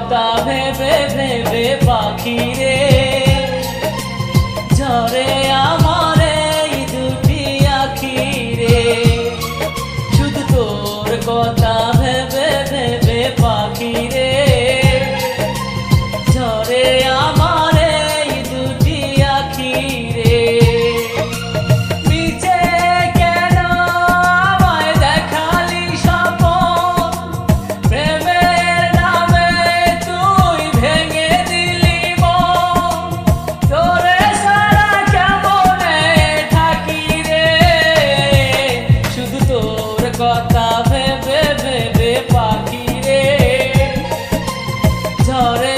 কথা ভেবে ভেবে পাখিরে señores.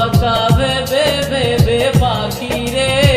কথা ভেবে ভেবে পাখি রে।